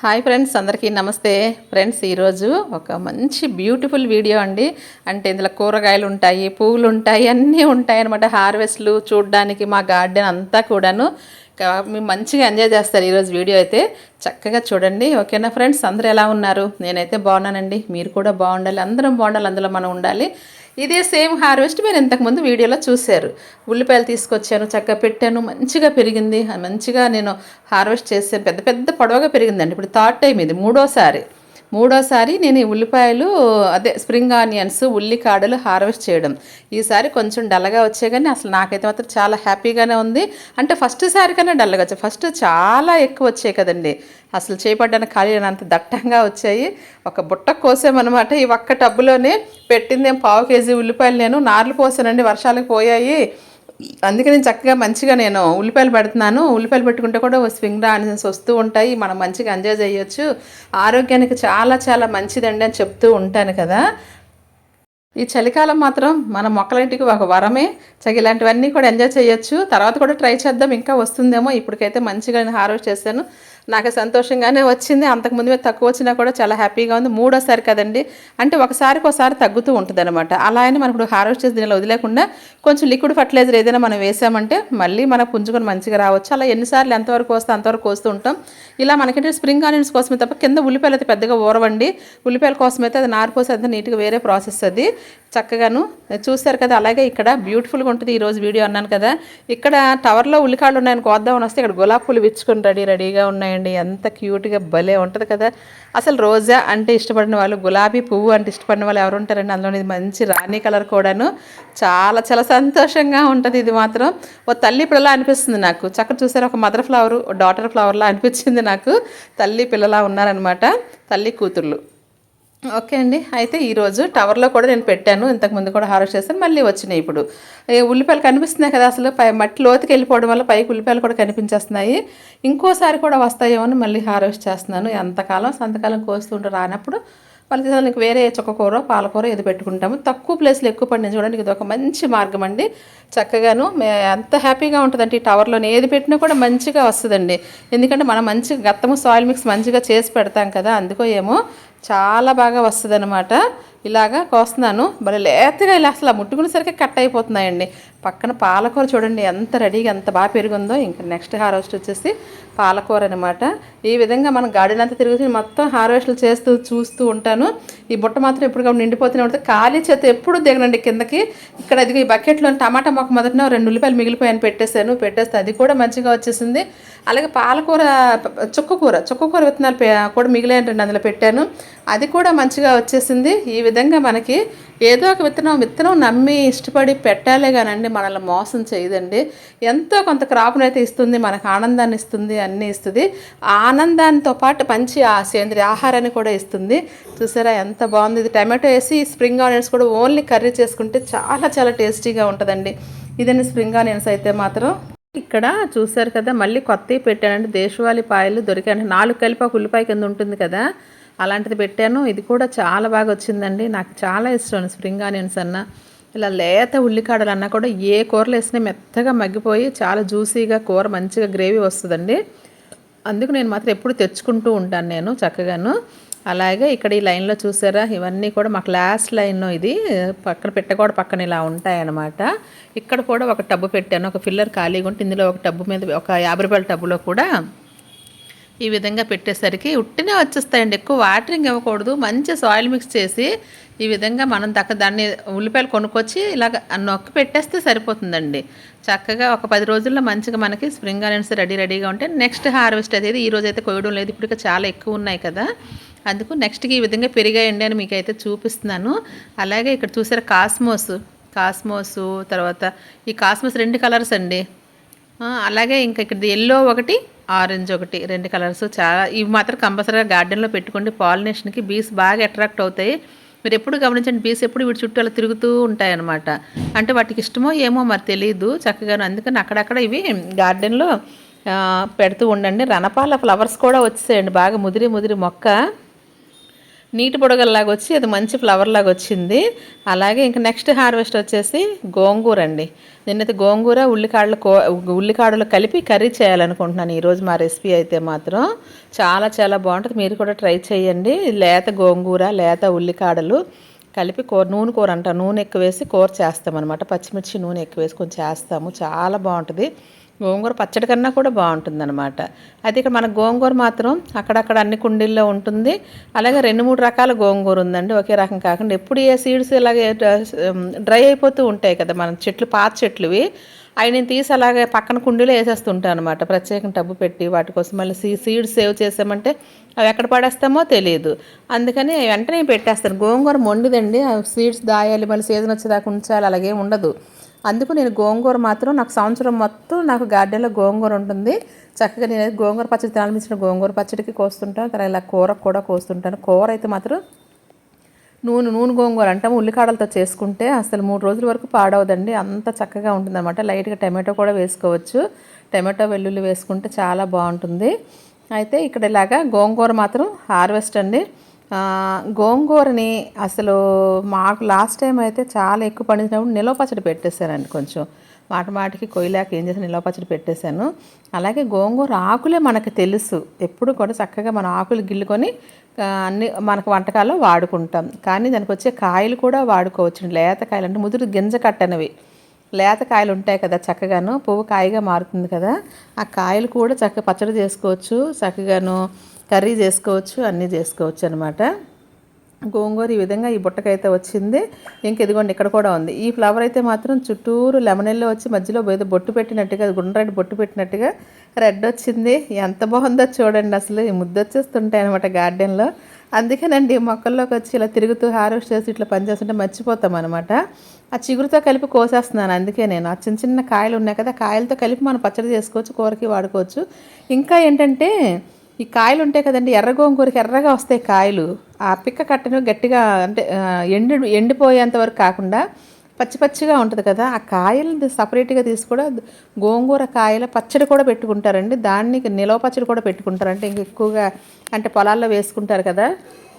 Hi friends అందరికీ నమస్తే. Friends ఈరోజు ఒక మంచి బ్యూటిఫుల్ వీడియో అండి. అంటే ఇందులో కూరగాయలు ఉంటాయి పువ్వులు ఉంటాయి అన్నీ ఉంటాయి అనమాట హార్వెస్ట్లు చూడడానికి మా గార్డెన్ అంతా కూడాను. మీరు మంచిగా ఎంజాయ్ చేస్తారు ఈరోజు వీడియో అయితే. చక్కగా చూడండి. ఓకేనా ఫ్రెండ్స్ అందరూ ఎలా ఉన్నారు? నేనైతే బాగున్నానండి. మీరు కూడా బాగుండాలి. అందరం బాగుండాలి. అందులో మనం ఉండాలి. ఇదే సేమ్ హార్వెస్ట్ మీరు ఇంతకుముందు వీడియోలో చూశారు. ఉల్లిపాయలు తీసుకొచ్చాను చక్కగా పెట్టాను మంచిగా పెరిగింది. మంచిగా నేను హార్వెస్ట్ చేసే పెద్ద పెద్ద పొడవగా పెరిగిందండి. ఇప్పుడు థర్డ్ టైం ఇది మూడోసారి. మూడోసారి నేను ఈ ఉల్లిపాయలు అదే స్ప్రింగ్ ఆనియన్స్ ఉల్లికాడలు హార్వెస్ట్ చేయడం. ఈసారి కొంచెం డల్గా వచ్చాయి కానీ అసలు నాకైతే మాత్రం చాలా హ్యాపీగానే ఉంది. అంటే ఫస్ట్ సారి కన్నా డల్గా వచ్చాయి. ఫస్ట్ చాలా ఎక్కువ వచ్చాయి కదండి. అసలు చేపడ్డానికి ఖాళీ అంత దట్టంగా వచ్చాయి. ఒక బుట్ట కోసామన్నమాట. ఈ ఒక్క టబ్బులోనే పెట్టింది పావు కేజీ ఉల్లిపాయలు నేను. నార్లు పోసానండి వర్షాలకు పోయాయి. అందుకే నేను చక్కగా మంచిగా నేను ఉల్లిపాయలు పెడుతున్నాను. ఉల్లిపాయలు పెట్టుకుంటే కూడా స్వింగ్ ఆనియన్స్ వస్తూ ఉంటాయి. మనం మంచిగా ఎంజాయ్ చేయొచ్చు. ఆరోగ్యానికి చాలా చాలా మంచిదండి అని చెప్తూ ఉంటాను కదా. ఈ చలికాలం మాత్రం మన మొక్కలింటికి ఒక వరమే. చక్క ఇలాంటివన్నీ కూడా ఎంజాయ్ చేయొచ్చు. తర్వాత కూడా ట్రై చేద్దాం. ఇంకా వస్తుందేమో. ఇప్పటికైతే మంచిగా నేను హార్వెస్ట్ చేశాను. నాకు సంతోషంగానే వచ్చింది. అంతకుముందు మీద తక్కువ వచ్చినా కూడా చాలా హ్యాపీగా ఉంది. మూడోసారి కదండి. అంటే ఒకసారికి ఒకసారి తగ్గుతూ ఉంటుంది అనమాట అలా అని మనం ఇప్పుడు హార్వెస్ట్ చేసి దీనిలో వదిలేకుండా కొంచెం లిక్విడ్ ఫర్టిలైజర్ ఏదైనా మనం వేసామంటే మళ్ళీ మన పుంజుకొని మంచిగా రావచ్చు. అలా ఎన్నిసార్లు ఎంతవరకు వస్తే అంతవరకు వస్తూ ఉంటాం. ఇలా మనకంటే స్ప్రింగ్ ఆనియన్స్ కోసమే తప్ప కింద ఉల్లిపాయలు అయితే పెద్దగా ఊరవండి. ఉల్లిపాయల కోసం అయితే అది నారిపోసి అంతా నీట్గా వేరే ప్రాసెస్ అది. చక్కగాను చూస్తారు కదా. అలాగే ఇక్కడ బ్యూటిఫుల్గా ఉంటుంది ఈరోజు వీడియో అన్నాను కదా. ఇక్కడ టవర్లో ఉల్లికాళ్ళు ఉన్నాయని కోద్దామని వస్తే ఇక్కడ గులాబీ పూలు విచ్చుకొని రెడీ రెడీగా ఉన్నాయి. ఉన్నాయండి ఎంత క్యూట్గా భలే ఉంటుంది కదా. అసలు రోజా అంటే ఇష్టపడిన వాళ్ళు గులాబీ పువ్వు అంటే ఇష్టపడిన వాళ్ళు ఎవరు ఉంటారండి? అందులో ఇది మంచి రాణి కలర్ కూడాను. చాలా చాలా సంతోషంగా ఉంటుంది ఇది మాత్రం. ఓ తల్లి పిల్లలా అనిపిస్తుంది నాకు. చక్కగా చూసారు ఒక మదర్ ఫ్లవర్ డాటర్ ఫ్లవర్లా అనిపించింది నాకు. తల్లి పిల్లలా ఉన్నారనమాట తల్లి కూతుర్లు. ఓకే అండి. అయితే ఈరోజు టవర్లో కూడా నేను పెట్టాను. ఇంతకుముందు కూడా హార్వెస్ట్ చేస్తాను మళ్ళీ వచ్చినాయి ఇప్పుడు. ఉల్లిపాయలు కనిపిస్తున్నాయి కదా అసలు. పై మట్టి లోతుకి వెళ్ళిపోవడం వల్ల పైకి ఉల్లిపాయలు కూడా కనిపించేస్తున్నాయి. ఇంకోసారి కూడా వస్తాయేమో అని మళ్ళీ హార్వెస్ట్ చేస్తున్నాను. ఎంతకాలం సంతకాలం కోస్తుంటే రానప్పుడు వాళ్ళకి నీకు వేరే చుక్కకూర పాలకూర ఇది పెట్టుకుంటాము. తక్కువ ప్లేస్లో ఎక్కువ పండించుకోవడానికి ఇది ఒక మంచి మార్గం అండి. చక్కగాను ఎంత హ్యాపీగా ఉంటుందంటే ఈ టవర్లోనే ఏది పెట్టినా కూడా మంచిగా వస్తుందండి. ఎందుకంటే మనం మంచిగా గత్తము సాయిల్ మిక్స్ మంచిగా చేసి పెడతాం కదా. అందుకో ఏమో చాలా బాగా వస్తుంది ఇలాగా కోస్తున్నాను. భలే లేతగా ఇలా అసలు ముట్టుకునేసరికి కట్ అయిపోతున్నాయండి. పక్కన పాలకూర చూడండి ఎంత రెడీగా ఎంత బాగా పెరిగిందో. ఇంకా నెక్స్ట్ హార్వెస్ట్ వచ్చేసి పాలకూర అనమాట ఈ విధంగా మనం గార్డెన్ అంతా తిరుగుతూ మొత్తం హార్వెస్ట్లు చేస్తూ చూస్తూ ఉంటాను. ఈ బుట్ట మాత్రం ఎప్పుడు కూడా నిండిపోతూనే ఉంటుంది. ఖాళీ చేత ఎప్పుడు దిగనండి కిందకి. ఇక్కడ ఇది ఈ బకెట్లో టమాటా మొక్క మొదటిన రెండు ఉల్లిపాయలు మిగిలిపోయాను పెట్టేశాను. పెట్టేస్తే అది కూడా మంచిగా వచ్చేసింది. అలాగే పాలకూర చుక్కకూర చుక్కకూర విత్తనాలు కూడా మిగిలేయండి అందులో పెట్టాను. అది కూడా మంచిగా వచ్చేసింది. ఈ విధంగా మనకి ఏదో ఒక విత్తనం విత్తనం నమ్మి ఇష్టపడి పెట్టాలే కానండి మనల్ని మోసం చేయదండి. ఎంతో కొంత క్రాప్ను అయితే ఇస్తుంది మనకు ఆనందాన్ని ఇస్తుంది అన్నీ ఇస్తుంది. ఆ ఆనందాంతో పాటు మంచి ఆ సేంద్రియ ఆహారాన్ని కూడా ఇస్తుంది. చూసారా ఎంత బాగుంది. ఇది టమాటో వేసి స్ప్రింగ్ ఆనియన్స్ కూడా ఓన్లీ కర్రీ చేసుకుంటే చాలా చాలా టేస్టీగా ఉంటుందండి. ఇదండి స్ప్రింగ్ ఆనియన్స్ అయితే మాత్రం. ఇక్కడ చూసారు కదా మళ్ళీ కొత్తవి పెట్టానండి. దేశవాళీ పాయలు దొరికాయి నాలుగు కలిపి ఒక ఉల్లిపాయ కింద ఉంటుంది కదా అలాంటిది పెట్టాను. ఇది కూడా చాలా బాగా వచ్చిందండి. నాకు చాలా ఇష్టం స్ప్రింగ్ ఆనియన్స్ అన్న. ఇలా లేత ఉల్లికాడలు అన్నా కూడా ఏ కూరలు వేసినా మెత్తగా మగ్గిపోయి చాలా జ్యూసీగా కూర మంచిగా గ్రేవీ వస్తుందండి. అందుకు నేను మాత్రం ఎప్పుడు తెచ్చుకుంటూ ఉంటాను నేను చక్కగాను. అలాగే ఇక్కడ ఈ లైన్లో చూసారా ఇవన్నీ కూడా మాకు లాస్ట్ లైన్లో ఇది పక్కన పెట్టకూడ పక్కన ఇలా ఉంటాయన్నమాట. ఇక్కడ కూడా ఒక టబ్బు పెట్టాను ఒక ఫిల్లర్ ఖాళీగా ఉంటే ఇందులో ఒక టబ్బు మీద ఒక యాభై రూపాయల టబ్బులో కూడా ఈ విధంగా పెట్టేసరికి ఉట్టినే వచ్చేస్తాయండి. ఎక్కువ వాటరింగ్ ఇవ్వకూడదు. మంచి సాయిల్ మిక్స్ చేసి ఈ విధంగా మనం దక్క దాన్ని ఉల్లిపాయలు కొనుక్కొచ్చి ఇలాగ నొక్కి పెట్టేస్తే సరిపోతుందండి. చక్కగా ఒక పది రోజుల్లో మంచిగా మనకి స్ప్రింగ్ ఆనియన్స్ రెడీ రెడీగా ఉంటే నెక్స్ట్ హార్వెస్ట్ అయితే ఈ రోజు అయితే కోయడం లేదు. ఇప్పటికే చాలా ఎక్కువ ఉన్నాయి కదా. అందుకు నెక్స్ట్కి ఈ విధంగా పెరిగాయండి అని మీకు అయితే చూపిస్తున్నాను. అలాగే ఇక్కడ చూసారు కాస్మోస్ కాస్మోస్ తర్వాత ఈ కాస్మోస్ రెండు కలర్స్ అండి. అలాగే ఇంకా ఇక్కడ ఎల్లో ఒకటి ఆరెంజ్ ఒకటి రెండు కలర్స్ చాలా ఇవి మాత్రం కంపల్సరీగా గార్డెన్లో పెట్టుకోండి. పాలినేషన్కి బీస్ బాగా అట్రాక్ట్ అవుతాయి. మీరు ఎప్పుడు గమనించండి బీస్ ఎప్పుడు వీటి చుట్టూ అలా తిరుగుతూ ఉంటాయన్నమాట. అంటే వాటికి ఇష్టమో ఏమో మరి తెలియదు చక్కగాను. అందుకని అక్కడక్కడ ఇవి గార్డెన్లో పెడుతూ ఉండండి. రణపాల ఫ్లవర్స్ కూడా వచ్చేసాయండి బాగా ముదిరి ముదిరి మొక్క. నీటి బుడగల్లాగా వచ్చి అది మంచి ఫ్లవర్ లాగా వచ్చింది. అలాగే ఇంకా నెక్స్ట్ హార్వెస్ట్ వచ్చేసి గోంగూర అండి. నిన్నైతే గోంగూర ఉల్లికాడలు కో ఉల్లికాడలు కలిపి కర్రీ చేయాలనుకుంటున్నాను. ఈరోజు మా రెసిపీ అయితే మాత్రం చాలా చాలా బాగుంటుంది. మీరు కూడా ట్రై చేయండి. లేత గోంగూర లేత ఉల్లికాడలు కలిపి కూర నూనె కూర అంట నూనె ఎక్కువ వేసి కూర చేస్తామన్నమాట. పచ్చిమిర్చి నూనె ఎక్కువ వేసి కొంచెం చేస్తాము. చాలా బాగుంటుంది. గోంగూర పచ్చడి కన్నా కూడా బాగుంటుంది అనమాట అయితే ఇక్కడ మన గోంగూర మాత్రం అక్కడక్కడ అన్ని కుండీల్లో ఉంటుంది. అలాగే రెండు మూడు రకాల గోంగూర ఉందండి. ఒకే రకం కాకుండా ఎప్పుడు ఏ సీడ్స్ ఇలాగే డ్రై అయిపోతూ ఉంటాయి కదా మన చెట్లు పాత చెట్లువి. అవి నేను తీసి అలాగే పక్కన కుండీలో వేసేస్తుంటాను అనమాట ప్రత్యేకం టబ్బు పెట్టి వాటి కోసం మళ్ళీ సీ సీడ్స్ సేవ్ చేసామంటే అవి ఎక్కడ పడేస్తామో తెలియదు. అందుకని వెంటనే పెట్టేస్తాను గోంగూర మొండిదండి. సీడ్స్ దాయాలి మళ్ళీ సీజన్ వచ్చేదాకా ఉంచాలి అలాగే ఉండదు. అందుకు నేను గోంగూర మాత్రం నాకు సంవత్సరం మొత్తం నాకు గార్డెన్లో గోంగూర ఉంటుంది. చక్కగా నేను గోంగూర పచ్చడి తినాలనిపించిన గోంగూర పచ్చడికి కోస్తుంటాను. తర్వాత ఇలా కూర కూడా కోస్తుంటాను. కూర అయితే మాత్రం నూనె నూనె గోంగూర అంటాము ఉల్లికాడలతో చేసుకుంటే అసలు మూడు రోజుల వరకు పాడవదండి. అంత చక్కగా ఉంటుంది అనమాట లైట్గా టమాటో కూడా వేసుకోవచ్చు. టమాటో వెల్లుల్లి వేసుకుంటే చాలా బాగుంటుంది. అయితే ఇక్కడ ఇలాగా గోంగూర మాత్రం హార్వెస్ట్ అండి. గోంగూరని అసలు మాకు లాస్ట్ టైం అయితే చాలా ఎక్కువ పండించినప్పుడు నిలవ పచ్చడి పెట్టేశానండి కొంచెం. మాట మాటికి కొయ్యలేక ఏం చేసాను నిలవ పచ్చడి పెట్టేశాను. అలాగే గోంగూర ఆకులే మనకు తెలుసు. ఎప్పుడు కూడా చక్కగా మన ఆకులు గిల్లుకొని అన్ని మనకు వంటకాల్లో వాడుకుంటాం. కానీ దానికి వచ్చే కాయలు కూడా వాడుకోవచ్చు. లేత కాయలు అంటే ముదురు గింజ కట్టనివి. లేత కాయలు ఉంటాయి కదా చక్కగాను పువ్వు కాయగా మారుతుంది కదా. ఆ కాయలు కూడా చక్కగా పచ్చడి చేసుకోవచ్చు. చక్కగాను కర్రీ చేసుకోవచ్చు అన్నీ చేసుకోవచ్చు అనమాట గోంగూర ఈ విధంగా ఈ బుట్టకైతే వచ్చింది. ఇంక ఇదిగోండి ఇక్కడ కూడా ఉంది. ఈ ఫ్లవర్ అయితే మాత్రం చుట్టూరు లెమనెల్లో వచ్చి మధ్యలో ఏదో బొట్టు పెట్టినట్టుగా గుండ్రెడ్ బొట్టు పెట్టినట్టుగా రెడ్ వచ్చింది. ఎంత బాగుందో చూడండి అసలు. ఈ ముద్దొచ్చేస్తుంటాయి అనమాట గార్డెన్లో. అందుకేనండి మొక్కల్లోకి వచ్చి ఇలా తిరుగుతూ హార్వెస్ట్ చేసి ఇట్లా పనిచేస్తుంటే మర్చిపోతాం అనమాట ఆ చిగురుతో కలిపి కోసేస్తున్నాను అందుకే నేను. ఆ చిన్న చిన్న కాయలు ఉన్నాయి కదా కాయలతో కలిపి మనం పచ్చడి చేసుకోవచ్చు కూరకి వాడుకోవచ్చు. ఇంకా ఏంటంటే ఈ కాయలు ఉంటాయి కదండి ఎర్ర గోంగూరకి ఎర్రగా వస్తాయి కాయలు. ఆ పిక్క కట్టను గట్టిగా అంటే ఎండి ఎండిపోయేంత వరకు కాకుండా పచ్చి పచ్చిగా ఉంటుంది కదా ఆ కాయలు సపరేట్గా తీసి కూడా గోంగూర కాయల పచ్చడి కూడా పెట్టుకుంటారండి. దాన్ని నిలవ పచ్చడి కూడా పెట్టుకుంటారు అంటే ఇంక ఎక్కువగా అంటే పొలాల్లో వేసుకుంటారు కదా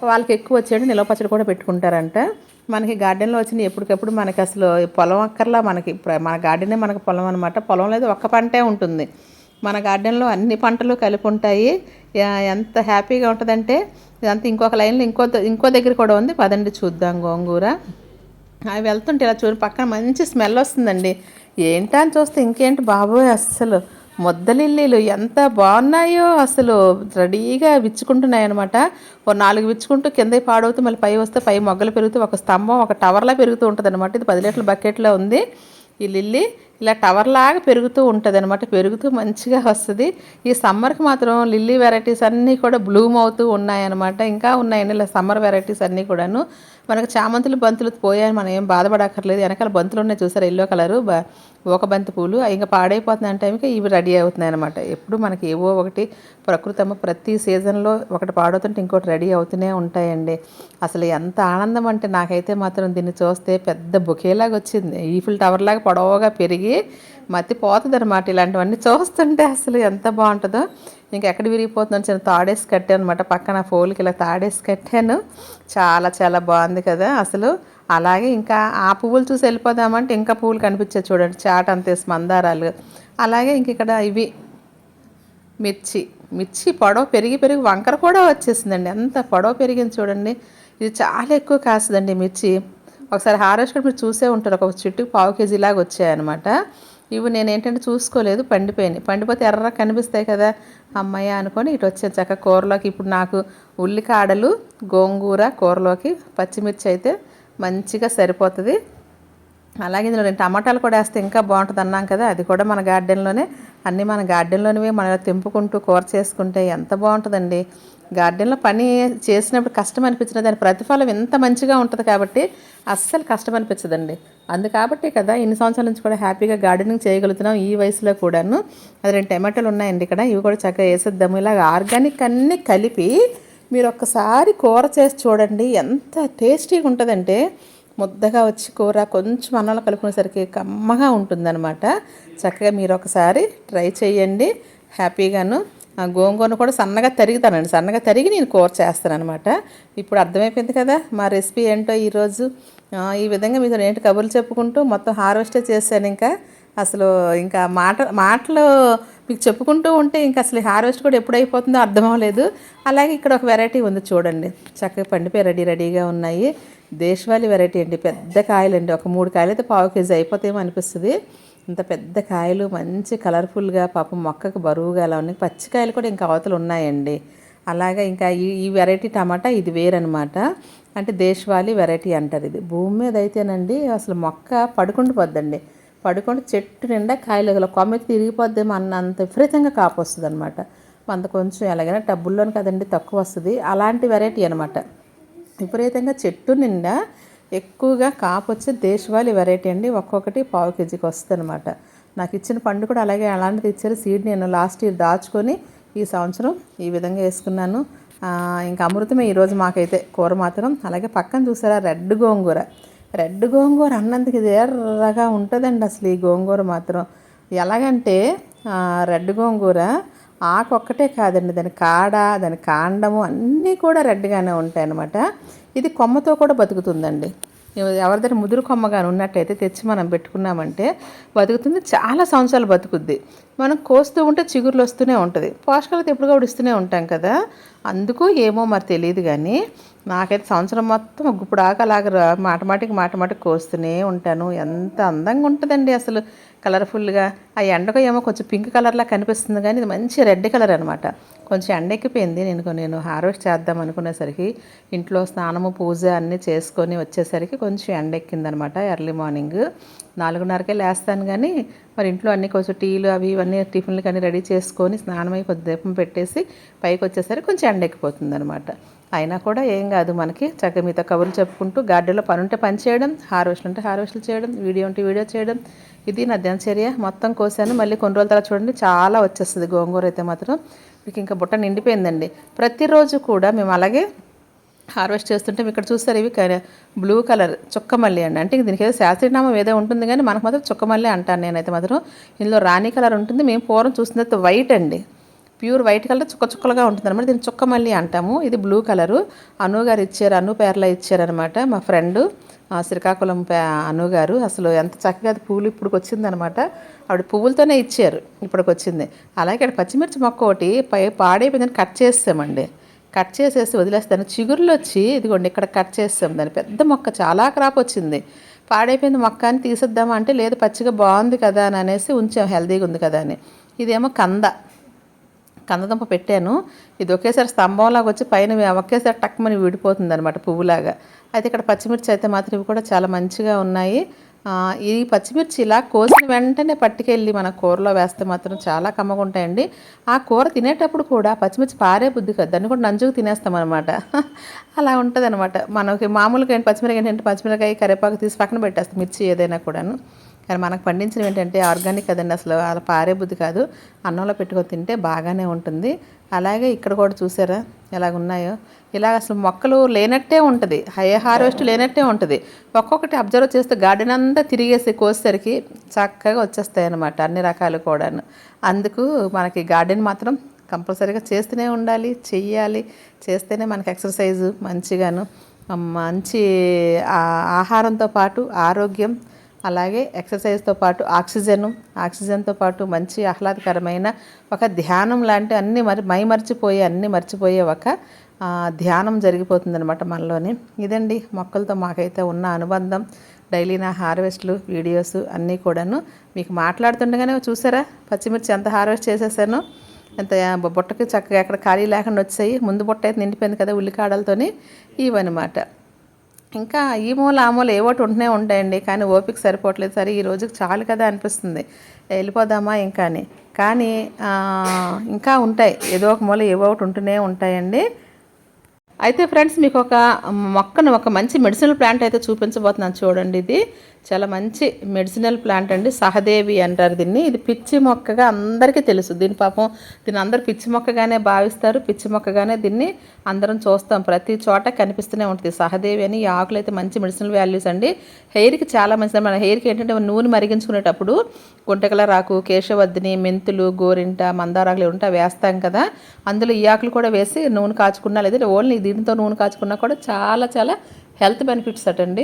వాళ్ళకి ఎక్కువ వచ్చేయండి నిలవ పచ్చడి కూడా పెట్టుకుంటారంట. మనకి గార్డెన్లో వచ్చిన ఎప్పటికప్పుడు మనకి అసలు పొలం అక్కర్లా మనకి మన గార్డెనే మనకి పొలం అనమాట పొలం లేదు ఒక్క పంటే ఉంటుంది. మన గార్డెన్లో అన్ని పంటలు కలిపి ఉంటాయి ఎంత హ్యాపీగా ఉంటుందంటే ఇదంతా ఇంకొక లైన్లో ఇంకో ఇంకో దగ్గర కూడా ఉంది. పదండి చూద్దాం గోంగూర. అవి వెళ్తుంటే ఇలా చూడు పక్కన మంచి స్మెల్ వస్తుందండి. ఏంటా అని చూస్తే ఇంకేంటి బాబోయ్ అస్సలు. ముద్దలిల్లీలు ఎంత బాగున్నాయో అసలు రెడీగా విచ్చుకుంటున్నాయి అనమాట ఓ నాలుగు విచ్చుకుంటూ కింద పాడవుతూ మళ్ళీ పై వస్తే పై మొగ్గలు పెరుగుతూ ఒక స్తంభం ఒక టవర్లా పెరుగుతూ ఉంటుంది అనమాట ఇది పది లీటర్ల బకెట్లో ఉంది. ఈ లిల్లీ ఇలా టవర్ లాగా పెరుగుతూ ఉంటుంది అనమాట పెరుగుతూ మంచిగా వస్తుంది. ఈ సమ్మర్కి మాత్రం లిల్లీ వెరైటీస్ అన్నీ కూడా బ్లూమ్ అవుతూ ఉన్నాయన్నమాట. ఇంకా ఉన్నాయండి ఇలా సమ్మర్ వెరైటీస్ అన్నీ కూడాను. మనకు చామంతులు బంతులు పోయాయని మనం ఏం బాధపడక్కర్లేదు. వెనకాల బంతులు ఉన్నాయి చూసారు? ఎల్లో కలరు ఒక బంతి పూలు. ఇంకా పాడైపోతున్న టైంకి ఇవి రెడీ అవుతున్నాయి అనమాట ఎప్పుడు మనకి ఏవో ఒకటి ప్రకృతమ్మ ప్రతి సీజన్లో ఒకటి పాడవుతుంటే ఇంకోటి రెడీ అవుతూనే ఉంటాయండి. అసలు ఎంత ఆనందం అంటే నాకైతే మాత్రం దీన్ని చూస్తే పెద్ద బుకేలాగా వచ్చింది. ఈఫిల్ టవర్ లాగా పొడవుగా పెరిగి విరిగి పోతుంది అనమాట ఇలాంటివన్నీ చూస్తుంటే అసలు ఎంత బాగుంటుందో. ఇంకెక్కడ విరిగిపోతుందని చిన్న తాడేసి కట్టాను అనమాట పక్కన ఫోల్కి ఇలా తాడేసి కట్టాను. చాలా చాలా బాగుంది కదా అసలు. అలాగే ఇంకా ఆ పువ్వులు చూసి వెళ్ళిపోదామంటే ఇంకా పువ్వులు కనిపించే చూడండి. చాట అంతేసి మందారాలు. అలాగే ఇంక ఇక్కడ ఇవి మిర్చి. మిర్చి పొడవ పెరిగి పెరిగి వంకర కూడా వచ్చేసిందండి. ఎంత పొడవ పెరిగింది చూడండి. ఇది చాలా ఎక్కువ కాస్తుందండి మిర్చి. ఒకసారి హార్వెస్ట్ మీరు చూసే ఉంటారు. ఒక చెట్టుకు పావు కేజీ లాగా వచ్చాయన్నమాట. ఇవి నేను ఏంటంటే చూసుకోలేదు పండిపోయినాయి. పండిపోతే ఎర్ర కనిపిస్తాయి కదా అమ్మాయి అనుకొని ఇటు వచ్చాను. చక్క కూరలోకి ఇప్పుడు నాకు ఉల్లికాడలు గోంగూర కూరలోకి పచ్చిమిర్చి అయితే మంచిగా సరిపోతుంది. అలాగే ఇందులో నేను టమాటాలు కూడా వేస్తే ఇంకా బాగుంటుంది అన్నాం కదా. అది కూడా మన గార్డెన్లోనే అన్నీ మన గార్డెన్లోనివే మన తెంపుకుంటూ కూర చేసుకుంటే ఎంత బాగుంటుందండి. గార్డెన్లో పని చేసినప్పుడు కష్టం అనిపించిన దాని ప్రతిఫలం ఎంత మంచిగా ఉంటుంది కాబట్టి అస్సలు కష్టం అనిపించదండి. అందు కాబట్టి కదా ఇన్ని సంవత్సరాల నుంచి కూడా హ్యాపీగా గార్డెనింగ్ చేయగలుగుతున్నాం ఈ వయసులో కూడాను. అది రెండు టమాటోలు ఉన్నాయండి ఇక్కడ. ఇవి కూడా చక్కగా వేసేద్దాము. ఇలాగ ఆర్గానిక్ అన్నీ కలిపి మీరు ఒక్కసారి కూర చేసి చూడండి. ఎంత టేస్టీగా ఉంటుందంటే ముద్దగా వచ్చి కూర కొంచెం అన్నంలో కలుపుకునేసరికి కమ్మగా ఉంటుందన్నమాట. చక్కగా మీరు ఒకసారి ట్రై చేయండి. హ్యాపీగాను. ఆ గోంగూరను కూడా సన్నగా తరుగుతానండి. సన్నగా తరిగి నేను కూర చేస్తాను అనమాట ఇప్పుడు అర్థమైపోయింది కదా మా రెసిపీ ఏంటో ఈరోజు? ఈ విధంగా మీతో ఏంటి కబుర్లు చెప్పుకుంటూ మొత్తం హార్వెస్టే చేశాను ఇంకా. అసలు ఇంకా మాట మాటలు మీకు చెప్పుకుంటూ ఉంటే ఇంకా అసలు హార్వెస్ట్ కూడా ఎప్పుడైపోతుందో అర్థం అవ్వలేదు అలాగే ఇక్కడ ఒక వెరైటీ ఉంది చూడండి. చక్కగా పండిపోయి రెడీ రెడీగా ఉన్నాయి. దేశవాళీ వెరైటీ అండి. పెద్ద కాయలండి. ఒక మూడు కాయలు అయితే పావు కేజీ అయిపోతాయేమో అనిపిస్తుంది. ఇంత పెద్ద కాయలు మంచి కలర్ఫుల్గా పాపం మొక్కకు బరువుగా అలా ఉన్నాయి. పచ్చికాయలు కూడా ఇంకా అవతలు ఉన్నాయండి. అలాగే ఇంకా ఈ ఈ వెరైటీ టమాటా ఇది వేరనమాట అంటే దేశవాళీ వెరైటీ అంటారు ఇది. భూమి మీద అయితేనండి అసలు మొక్క పడుకుండి పోద్దండి. పడుకుండి చెట్టు నిండా కాయలు అసలు కొమ్మకి తిరిగిపోద్దేమో అన్నంత విపరీతంగా కాపు వస్తుంది అనమాట అంత కొంచెం ఎలాగైనా టబ్బుల్లోని కదండి తక్కువ వస్తుంది. అలాంటి వెరైటీ అనమాట విపరీతంగా చెట్టు నిండా ఎక్కువగా కాపు వచ్చే దేశవాళీ వెరైటీ అండి. ఒక్కొక్కటి పావు కేజీకి వస్తుంది అనమాట నాకు ఇచ్చిన పండు కూడా అలాగే అలాంటిది ఇచ్చారు. సీడ్ నేను లాస్ట్ ఇయర్ దాచుకొని ఈ సంవత్సరం ఈ విధంగా వేసుకున్నాను. ఇంకా అమృతమే ఈరోజు మాకైతే కూర మాత్రం. అలాగే పక్కన చూసారా రెడ్ గోంగూర. రెడ్ గోంగూర అన్నందుకు ఇది ఎర్రగా ఉంటుందండి అసలు ఈ గోంగూర మాత్రం. ఎలాగంటే రెడ్ గోంగూర ఆకు ఒక్కటే కాదండి. దాని కాడ దాని కాండము అన్నీ కూడా రెడ్గానే ఉంటాయి అన్నమాట ఇది కొమ్మతో కూడా బతుకుతుందండి. ఎవరిదైనా ముదురు కొమ్మగాని ఉన్నట్టయితే తెచ్చి మనం పెట్టుకున్నామంటే బతుకుతుంది. చాలా సంవత్సరాలు బతుకుద్ది. మనం కోస్తూ ఉంటే చిగురులు వస్తూనే ఉంటుంది. పోషకాలతో ఎప్పుడు కూడా ఇస్తూనే ఉంటాం కదా. అందుకు ఏమో మరి తెలియదు కానీ నాకైతే సంవత్సరం మొత్తం ఇప్పుడు అలాగ రా- మాట మాటికి మాట మాటికి కోస్తూనే ఉంటాను. ఎంత అందంగా ఉంటుందండి అసలు కలర్ఫుల్గా. ఆ ఎండకు ఏమో కొంచెం పింక్ కలర్లా కనిపిస్తుంది కానీ ఇది మంచి రెడ్ కలర్ అనమాట కొంచెం ఎండెక్కిపోయింది. నేను నేను హార్వెస్ట్ చేద్దాం అనుకునేసరికి ఇంట్లో స్నానము పూజ అన్నీ చేసుకొని వచ్చేసరికి కొంచెం ఎండెక్కింది అనమాట ఎర్లీ మార్నింగ్. నాలుగున్నరకే లేస్తాను కానీ మరి ఇంట్లో అన్ని కొంచెం టీలు అవి ఇవన్నీ టిఫిన్లు అన్నీ రెడీ చేసుకొని స్నానమై కొద్ది దీపం పెట్టేసి పైకి వచ్చేసరికి కొంచెం ఎండెక్కిపోతుంది అనమాట అయినా కూడా ఏం కాదు మనకి చక్కగా మీతో కబుర్లు చెప్పుకుంటూ గార్డెన్లో పని ఉంటే పని చేయడం హార్వెస్ట్లు ఉంటే హార్వెస్ట్లు చేయడం వీడియో ఉంటే వీడియో చేయడం. ఇది నా దినచర్య. మొత్తం కోసాను. మళ్ళీ కొన్ని రోజుల తర్వాత చూడండి చాలా వచ్చేస్తుంది గోంగూర అయితే మాత్రం. మీకు ఇంకా బుట్ట నిండిపోయిందండి. ప్రతిరోజు కూడా మేము అలాగే హార్వెస్ట్ చేస్తుంటే ఇక్కడ చూస్తారు ఇవి బ్లూ కలర్ చుక్కమల్లి అండి. అంటే దీనికి ఏదో శాస్త్రీయనామం ఏదో ఉంటుంది కానీ మనకు మాత్రం చుక్కమల్లి అంటాను నేనైతే మాత్రం. ఇందులో రాణి కలర్ ఉంటుంది. మేము పూర్వం చూస్తున్నది వైట్ అండి. ప్యూర్ వైట్ కలర్ చుక్క చుక్కలుగా ఉంటుంది అనమాట దీన్ని చుక్కమల్లి అంటాము. ఇది బ్లూ కలరు. అను గారు ఇచ్చారు అను పేర్లా ఇచ్చారనమాట మా ఫ్రెండ్. శ్రీకాకుళం పే అను గారు. అసలు ఎంత చక్కగా అది పువ్వులు ఇప్పుడు వచ్చిందనమాట ఆవిడ పువ్వులతోనే ఇచ్చారు ఇప్పటికి వచ్చింది. అలాగే ఇక్కడ పచ్చిమిర్చి మొక్క ఒకటి పై పాడైపోయిందని కట్ చేస్తామండి. కట్ చేసేసి వదిలేస్తాను. చిగురులు వచ్చి ఇదిగోండి ఇక్కడ కట్ చేస్తాం. దాని పెద్ద మొక్క చాలా క్రాప్ వచ్చింది. పాడైపోయింది మొక్క అని తీసేద్దామా అంటే లేదు పచ్చిగా బాగుంది కదా అని అనేసి ఉంచాం. హెల్దీగా ఉంది కదా అని. ఇదేమో కంద. కందదుంప పెట్టాను. ఇది ఒకేసారి స్తంభంలాగా వచ్చి పైన ఒకేసారి టక్మని విడిపోతుంది అనమాట పువ్వులాగా. అయితే ఇక్కడ పచ్చిమిర్చి అయితే మాత్రం ఇవి కూడా చాలా మంచిగా ఉన్నాయి. ఈ పచ్చిమిర్చి ఇలా కోసిన వెంటనే పట్టుకెళ్ళి మన కూరలో వేస్తే మాత్రం చాలా కమ్మగా ఉంటాయండి ఆ కూర తినేటప్పుడు కూడా పచ్చిమిర్చి పారే బుద్ధి కదా. దాన్ని కూడా నంజుకు తినేస్తాం అనమాట అలా ఉంటుంది అనమాట మనకి మామూలుగా ఏంటి పచ్చిమిరకాయ ఏంటంటే పచ్చిమిరకాయ కరివేపాకు తీసి పక్కన పెట్టేస్తాం మిర్చి ఏదైనా కూడాను. కానీ మనకు పండించిన ఏంటంటే ఆర్గానిక్ కదండి అసలు. అలా పారే బుద్ధి కాదు. అన్నంలో పెట్టుకొని తింటే బాగానే ఉంటుంది. అలాగే ఇక్కడ కూడా చూసారా? ఎలాగ ఉన్నాయో ఇలాగ అసలు మొక్కలు లేనట్టే ఉంటుంది. హై హార్వెస్ట్ లేనట్టే ఉంటుంది. ఒక్కొక్కటి అబ్జర్వ్ చేస్తే గార్డెన్ అంతా తిరిగేసి కోసేసరికి చక్కగా వచ్చేస్తాయి అన్నమాట అన్ని రకాలు కూడాను. అందుకు మనకి గార్డెన్ మాత్రం కంపల్సరీగా చేస్తూనే ఉండాలి చెయ్యాలి. చేస్తేనే మనకి ఎక్సర్సైజు మంచిగాను మంచి ఆహారంతో పాటు ఆరోగ్యం అలాగే ఎక్సర్సైజ్తో పాటు ఆక్సిజన్ ఆక్సిజన్తో పాటు మంచి ఆహ్లాదకరమైన ఒక ధ్యానం లాంటి అన్ని మరి మై మర్చిపోయే అన్ని మర్చిపోయే ఒక ధ్యానం జరిగిపోతుందన్నమాట మనలోని. ఇదండి మొక్కలతో మాకైతే ఉన్న అనుబంధం. డైలీ నా హార్వెస్ట్లు వీడియోస్ అన్నీ కూడాను మీకు మాట్లాడుతుండగానే చూసారా? పచ్చిమిర్చి ఎంత హార్వెస్ట్ చేసేసానో. ఎంత బుట్టకి చక్కగా ఎక్కడ ఖాళీ లేకుండా వచ్చాయి ముందు బుట్ట అయితే నిండిపోయింది కదా ఉల్లికాడలతోని. ఇవన్నమాట. ఇంకా ఈ మూల ఆ మూల ఏవోటి ఉంటూనే ఉంటాయండి. కానీ ఓపిక సరిపోవట్లేదు. సరే ఈ రోజుకి చాలు కదా అనిపిస్తుంది. వెళ్ళిపోదామా ఇంకా అని. కానీ ఇంకా ఉంటాయి. ఏదో ఒక మూల ఏవో ఒకటి ఉంటూనే ఉంటాయండి. అయితే ఫ్రెండ్స్ మీకు ఒక మొక్కను ఒక మంచి మెడిసినల్ ప్లాంట్ అయితే చూపించబోతున్నాను చూడండి ఇది. చాలా మంచి మెడిసినల్ ప్లాంట్ అండి. సహదేవి అంటారు దీన్ని. ఇది పిచ్చి మొక్కగా అందరికీ తెలుసు. దీని పాపం దీన్ని అందరు పిచ్చి మొక్కగానే భావిస్తారు. పిచ్చి మొక్కగానే దీన్ని అందరం చూస్తాం. ప్రతి చోట కనిపిస్తూనే ఉంటుంది. సహదేవి అని ఈ ఆకులు అయితే మంచి మెడిసినల్ వాల్యూస్ అండి. హెయిర్కి చాలా మంచిది. మన హెయిర్కి ఏంటంటే నూనె మరిగించుకునేటప్పుడు గుంటకల రాకు కేశవద్దిని మెంతులు గోరింట మందారాకులు ఉంటా వేస్తాం కదా. అందులో ఈ ఆకులు కూడా వేసి నూనె కాచుకున్నా లేదా ఓన్లీ దీనితో నూనె కాచుకున్నా కూడా చాలా చాలా హెల్త్ బెనిఫిట్స్ అటండి.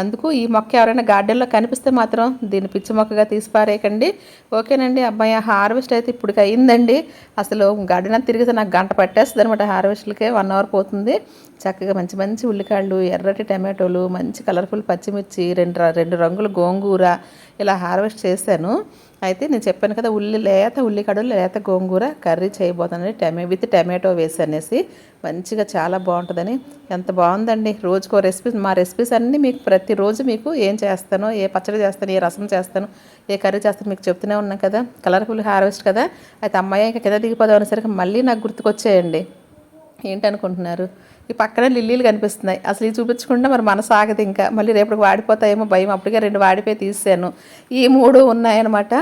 అందుకు ఈ మొక్క ఎవరైనా గార్డెన్లో కనిపిస్తే మాత్రం దీన్ని పిచ్చి మొక్కగా తీసి పారేయకండి ఓకేనండి అబ్బాయి హార్వెస్ట్ అయితే ఇప్పటికి అయిందండి అసలు గార్డెన్ అంతా తిరిగితే నాకు గంట పట్టేస్తుంది అనమాట హార్వెస్ట్లకే. వన్ అవర్ పోతుంది. చక్కగా మంచి మంచి ఉల్లికాయలు ఎర్రటి టమాటోలు మంచి కలర్ఫుల్ పచ్చిమిర్చి రెండు రెండు రంగుల గోంగూర ఇలా హార్వెస్ట్ చేశాను. అయితే నేను చెప్పాను కదా ఉల్లి లేత ఉల్లికడలు లేత గోంగూర కర్రీ చేయబోతానని టమే విత్ టమాటో వేసి అనేసి మంచిగా చాలా బాగుంటుందని. ఎంత బాగుందండి. రోజుకో రెసిపీస్ మా రెసిపీస్ అన్నీ మీకు ప్రతిరోజు మీకు ఏం చేస్తానో ఏ పచ్చడి చేస్తాను ఏ రసం చేస్తాను ఏ కర్రీ చేస్తాను మీకు చెప్తూనే ఉన్నాను కదా. కలర్ఫుల్ హార్వెస్ట్ కదా. అయితే అమ్మాయి ఇంకా కింద దిగిపోదాం అనేసరికి మళ్ళీ నాకు గుర్తుకొచ్చేయండి. ఏంటనుకుంటున్నారు? ఈ పక్కనే లిల్లీలు కనిపిస్తున్నాయి. అసలు ఇవి చూపించకుండా మరి మనసు ఆగదు ఇంకా. మళ్ళీ రేపటికి వాడిపోతాయేమో భయం. అప్పటికే రెండు వాడిపోయి తీసాను ఈ మూడు ఉన్నాయన్నమాట.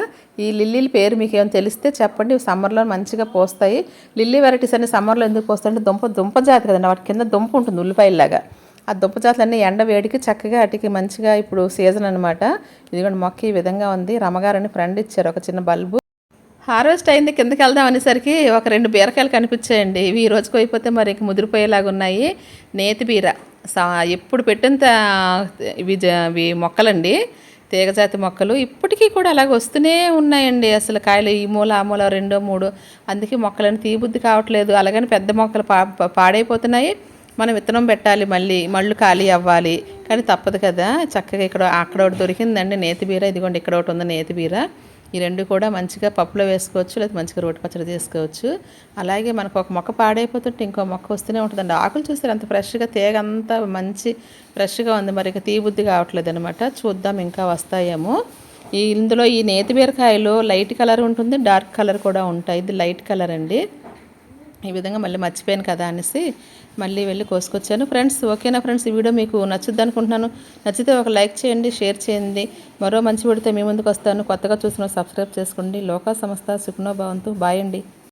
ఈ లిల్లీల పేరు మీకు ఏమైనా తెలిస్తే చెప్పండి. సమ్మర్లో మంచిగా పోస్తాయి. లిల్లీ వెరైటీస్ అన్ని సమ్మర్లో ఎందుకు పోస్తాయంటే దుంప దుంప జాతి కదండి. వాటి కింద దుంప ఉంటుంది ఉల్లిపాయలాగా ఆ దుంప జాతులన్నీ ఎండ వేడికి చక్కగా వాటికి మంచిగా ఇప్పుడు సీజన్ అనమాట ఇదిగోండి మొక్క ఈ విధంగా ఉంది. రమగారని ఫ్రెండ్ ఇచ్చారు. ఒక చిన్న బల్బు. హార్వెస్ట్ అయింది కిందకి వెళ్దాం అనేసరికి ఒక రెండు బీరకాయలు కనిపించాయండి. ఇవి ఈ రోజుకి అయిపోతే మరి ఇంక ముదిరిపోయేలాగా ఉన్నాయి. నేతి బీర. సా ఎప్పుడు పెట్టినంత ఇవి ఇవి మొక్కలండి. తీగజాతి మొక్కలు ఇప్పటికీ కూడా అలాగ వస్తూనే ఉన్నాయండి. అసలు కాయలు ఈ మూల ఆ మూల రెండో మూడు. అందుకే మొక్కలను తీబుద్ధి కావట్లేదు. అలాగని పెద్ద మొక్కలు పా పాడైపోతున్నాయి. మనం విత్తనం పెట్టాలి మళ్ళీ మళ్ళు ఖాళీ అవ్వాలి. కానీ తప్పదు కదా. చక్కగా ఇక్కడ అక్కడ ఒకటి దొరికిందండి నేతి బీర. ఇదిగోండి ఇక్కడ ఒకటి ఉంది నేతి బీర. ఈ రెండు కూడా మంచిగా పప్పులో వేసుకోవచ్చు లేదా మంచిగా రోటి పచ్చడి చేసుకోవచ్చు. అలాగే మనకు ఒక మొక్క పాడైపోతుంటే ఇంకో మొక్క వస్తూనే ఉంటుందండి. ఆకులు చూస్తే అంత ఫ్రెష్గా తీగ అంతా మంచి ఫ్రెష్గా ఉంది. మరి ఇక తీబుద్ధి కావట్లేదు అనమాట చూద్దాం ఇంకా వస్తాయేమో. ఈ ఇందులో ఈ నేతి బీరకాయలో లైట్ కలర్ ఉంటుంది డార్క్ కలర్ కూడా ఉంటాయి. ఇది లైట్ కలర్ అండి. ఈ విధంగా మళ్ళీ మర్చిపోయాను కదా అనేసి మళ్ళీ వెళ్ళి కోసుకొచ్చాను. ఫ్రెండ్స్ ఓకేనా ఫ్రెండ్స్? ఈ వీడియో మీకు నచ్చుద్ది అనుకుంటున్నాను. నచ్చితే ఒక లైక్ చేయండి షేర్ చేయండి. మరో మంచి వీడితే మీ ముందుకు వస్తాను. కొత్తగా చూసిన సబ్స్క్రైబ్ చేసుకోండి. లోకా సంస్థ సుఖనో భవంతు. బాయ్ అండి.